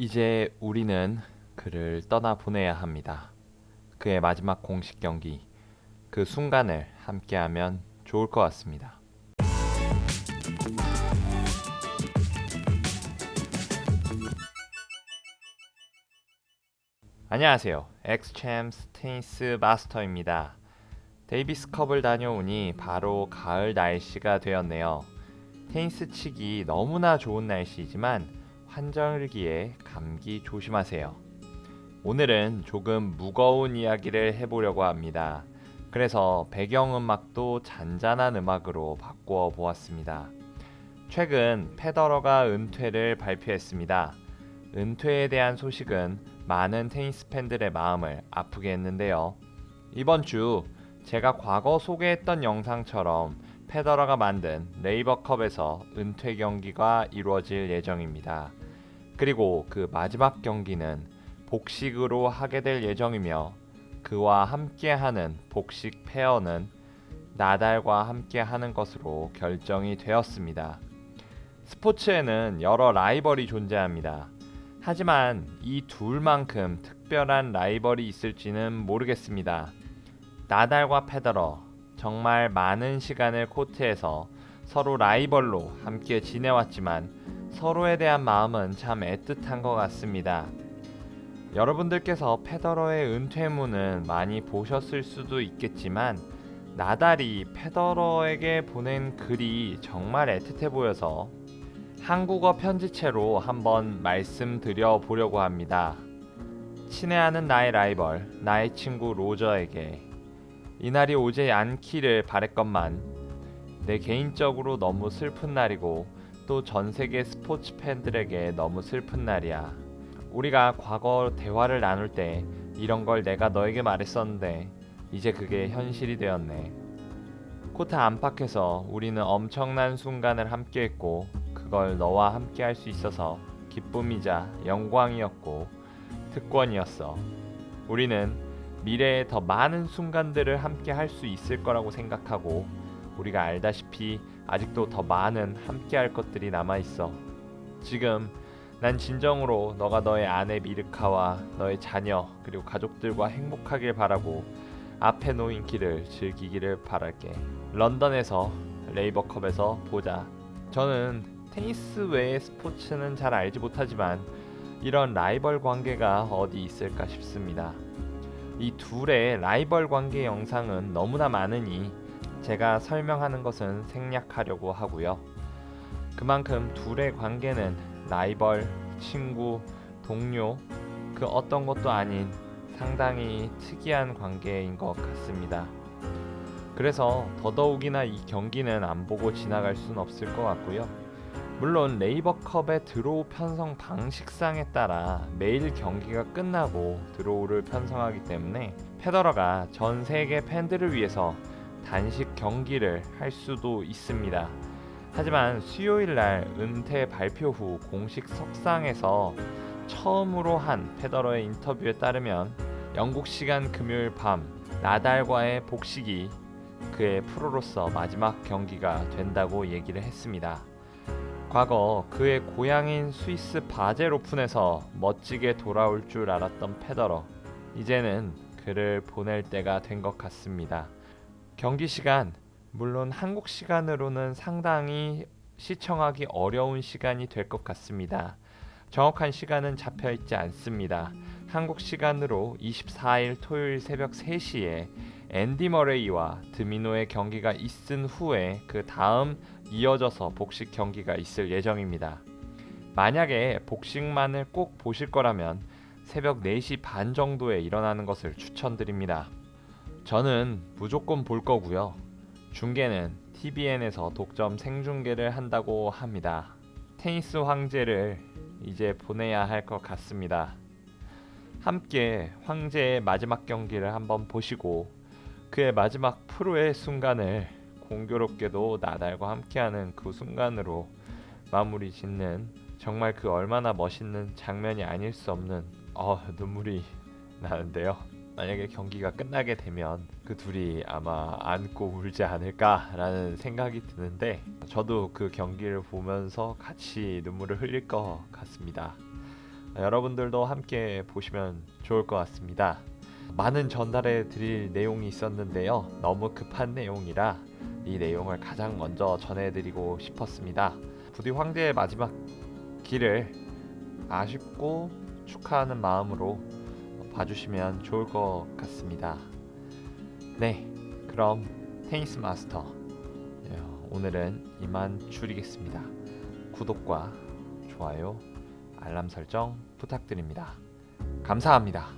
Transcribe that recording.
이제 우리는 그를 떠나 보내야 합니다. 그의 마지막 공식 경기, 그 순간을 함께하면 좋을 것 같습니다. 안녕하세요. 엑스챔스 테니스 마스터입니다. 데이비스컵을 다녀오니 바로 가을 날씨가 되었네요. 테니스 치기 너무나 좋은 날씨이지만 환절기에 감기 조심하세요. 오늘은 조금 무거운 이야기를 해보려고 합니다. 그래서 배경음악도 잔잔한 음악으로 바꾸어 보았습니다. 최근 페더러가 은퇴를 발표했습니다. 은퇴에 대한 소식은 많은 테니스 팬들의 마음을 아프게 했는데요. 이번 주 제가 과거 소개했던 영상처럼 페더러가 만든 레이버컵에서 은퇴 경기가 이루어질 예정입니다. 그리고 그 마지막 경기는 복식으로 하게 될 예정이며 그와 함께하는 복식 페어는 나달과 함께하는 것으로 결정이 되었습니다. 스포츠에는 여러 라이벌이 존재합니다. 하지만 이 둘만큼 특별한 라이벌이 있을지는 모르겠습니다. 나달과 페더러 정말 많은 시간을 코트에서 서로 라이벌로 함께 지내왔지만 서로에 대한 마음은 참 애틋한 것 같습니다. 여러분들께서 페더러의 은퇴문은 많이 보셨을 수도 있겠지만 나달이 페더러에게 보낸 글이 정말 애틋해 보여서 한국어 편지체로 한번 말씀드려 보려고 합니다. 친애하는 나의 라이벌, 나의 친구 로저에게 이날이 오지 않기를 바랬건만 내 개인적으로 너무 슬픈 날이고 또 전 세계 스포츠 팬들에게 너무 슬픈 날이야. 우리가 과거 대화를 나눌 때 이런 걸 내가 너에게 말했었는데 이제 그게 현실이 되었네. 코트 안팎에서 우리는 엄청난 순간을 함께했고 그걸 너와 함께 할 수 있어서 기쁨이자 영광이었고 특권이었어. 우리는 미래에 더 많은 순간들을 함께 할 수 있을 거라고 생각하고 우리가 알다시피 아직도 더 많은 함께 할 것들이 남아 있어. 지금 난 진정으로 너가 너의 아내 미르카와 너의 자녀 그리고 가족들과 행복하길 바라고 앞에 놓인 길을 즐기기를 바랄게. 런던에서 레이버컵에서 보자. 저는 테니스 외의 스포츠는 잘 알지 못하지만 이런 라이벌 관계가 어디 있을까 싶습니다. 이 둘의 라이벌 관계 영상은 너무나 많으니 제가 설명하는 것은 생략하려고 하고요. 그만큼 둘의 관계는 라이벌, 친구, 동료 그 어떤 것도 아닌 상당히 특이한 관계인 것 같습니다. 그래서 더더욱이나 이 경기는 안 보고 지나갈 수는 없을 것 같고요. 물론 레이버컵의 드로우 편성 방식상에 따라 매일 경기가 끝나고 드로우를 편성하기 때문에 페더러가 전 세계 팬들을 위해서 단식 경기를 할 수도 있습니다. 하지만 수요일 날 은퇴 발표 후 공식 석상에서 처음으로 한 페더러의 인터뷰에 따르면 영국 시간 금요일 밤 나달과의 복식이 그의 프로로서 마지막 경기가 된다고 얘기를 했습니다. 과거 그의 고향인 스위스 바젤 오픈에서 멋지게 돌아올 줄 알았던 페더러 이제는 그를 보낼 때가 된 것 같습니다. 경기 시간 물론 한국 시간으로는 상당히 시청하기 어려운 시간이 될 것 같습니다. 정확한 시간은 잡혀 있지 않습니다. 한국 시간으로 24일 토요일 새벽 3시에 앤디 머레이와 드미노의 경기가 있은 후에 그 다음 이어져서 복식 경기가 있을 예정입니다. 만약에 복식만을 꼭 보실 거라면 새벽 4시 반 정도에 일어나는 것을 추천드립니다. 저는 무조건 볼 거고요. 중계는 TBN에서 독점 생중계를 한다고 합니다. 테니스 황제를 이제 보내야 할 것 같습니다. 함께 황제의 마지막 경기를 한번 보시고 그의 마지막 프로의 순간을 공교롭게도 나달과 함께하는 그 순간으로 마무리 짓는 정말 그 얼마나 멋있는 장면이 아닐 수 없는 어 눈물이 나는데요. 만약에 경기가 끝나게 되면 그 둘이 아마 안고 울지 않을까라는 생각이 드는데 저도 그 경기를 보면서 같이 눈물을 흘릴 것 같습니다. 여러분들도 함께 보시면 좋을 것 같습니다. 많은 전달해 드릴 내용이 있었는데요. 너무 급한 내용이라 이 내용을 가장 먼저 전해드리고 싶었습니다. 부디 황제의 마지막 길을 아쉽고 축하하는 마음으로 봐주시면 좋을 것 같습니다. 네, 그럼 테니스 마스터 예, 오늘은 이만 줄이겠습니다. 구독과 좋아요, 알람 설정 부탁드립니다. 감사합니다.